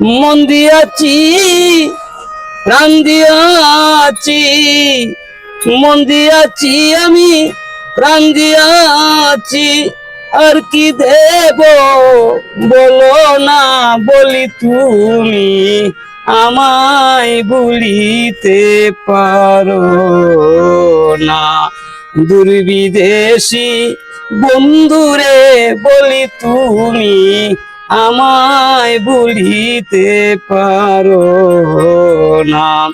মন দিয়াছি, প্রাণ দিয়াছি, মন দিয়াছি আমি, প্রাণ দিয়াছি। আর কি দেব বলো না, বলি তুমি আমায় বলিতে পারো না। দুর্বিদেশি বন্ধুরে, বলি তুমি আমায় ভুলিতে পারো না।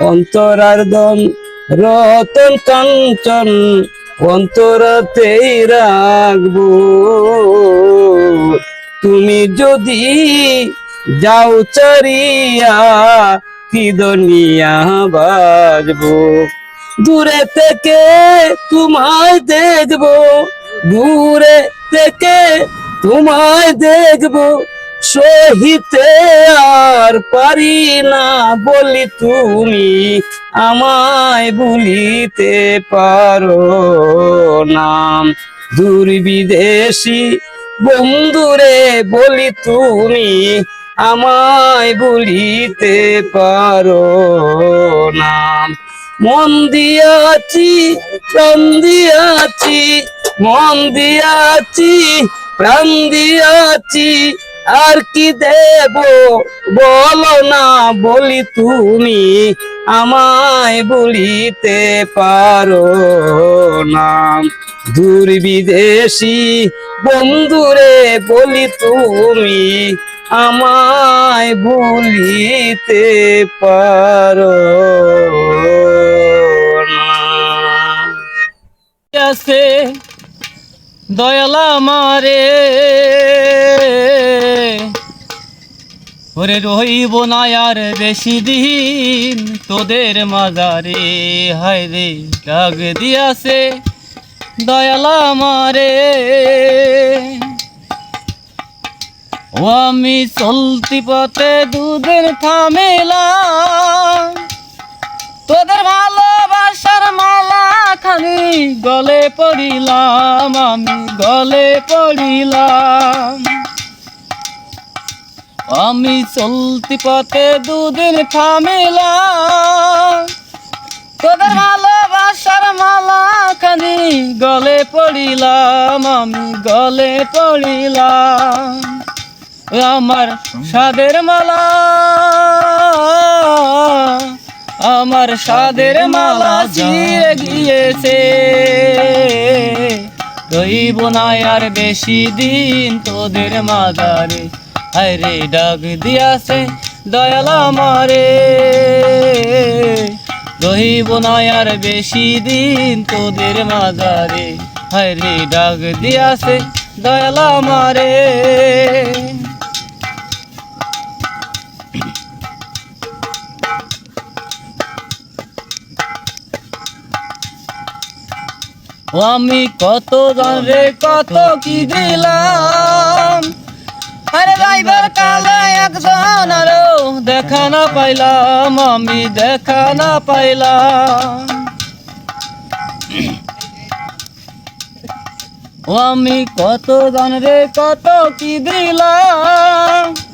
অন্তরার দম, রতন কাঞ্চন, অন্তরাতেই রাখব। তুমি যদি যাও চারিয়া কি দুনিয়া দূরে থেকে তোমায় দেখব, দূরে থেকে তোমায় দেখব, সহিতে আর পারি না বলি তুমি আমায় বলিতে পারো নাম দূর বিদেশি বন্ধুরে বলি তুমি আমায় বলিতে পারো নাম মন দিয়াছি, প্রাণ দিয়াছি, মন দিয়াছি প্রাণ দিয়াছি, আর কি দেব বলো না বলি তুমি আমায় বলিতে পারো না। দূর বিদেশি বন্ধুরে বলি তুমি আমায় বলিতে পারো না। দয়ালা মারে ওরে রইব না আর বেশি দিন তোদের মাজারে। হায় রে ডাক দিয়াছে দয়ালা মারে ও আমি চলতি পথে দুদিন থামিলাম। তোদের ভালোবাসার মালা খানি গলে পড়িলাম, আমি গলে পড়িলাম। আমি চলতি পথে দুদিন থামিলাম। তোদের ভালোবাসার মালা খানি গলে পড়িলাম, আমি গলে পড়িলাম। আমার সাদের মালা। আমার সাদের মালা চিরে গিয়েছে। রইব না আর বেশি দিন তোদের মাদারে আরে ডাক দিয়াছে দয়াল আমারে। রহিব না আর বেশি দিন তোদের মাদারে হরে ডাক দিয়াছে দয়াল আমারে। আমি কত রে, কত কি দিলাম? আরে ড্রাইভার কালে একজন আরও দেখা না পাইলাম, আমি দেখা না পাইলাম। আমি কত রে, কত কি দিলাম?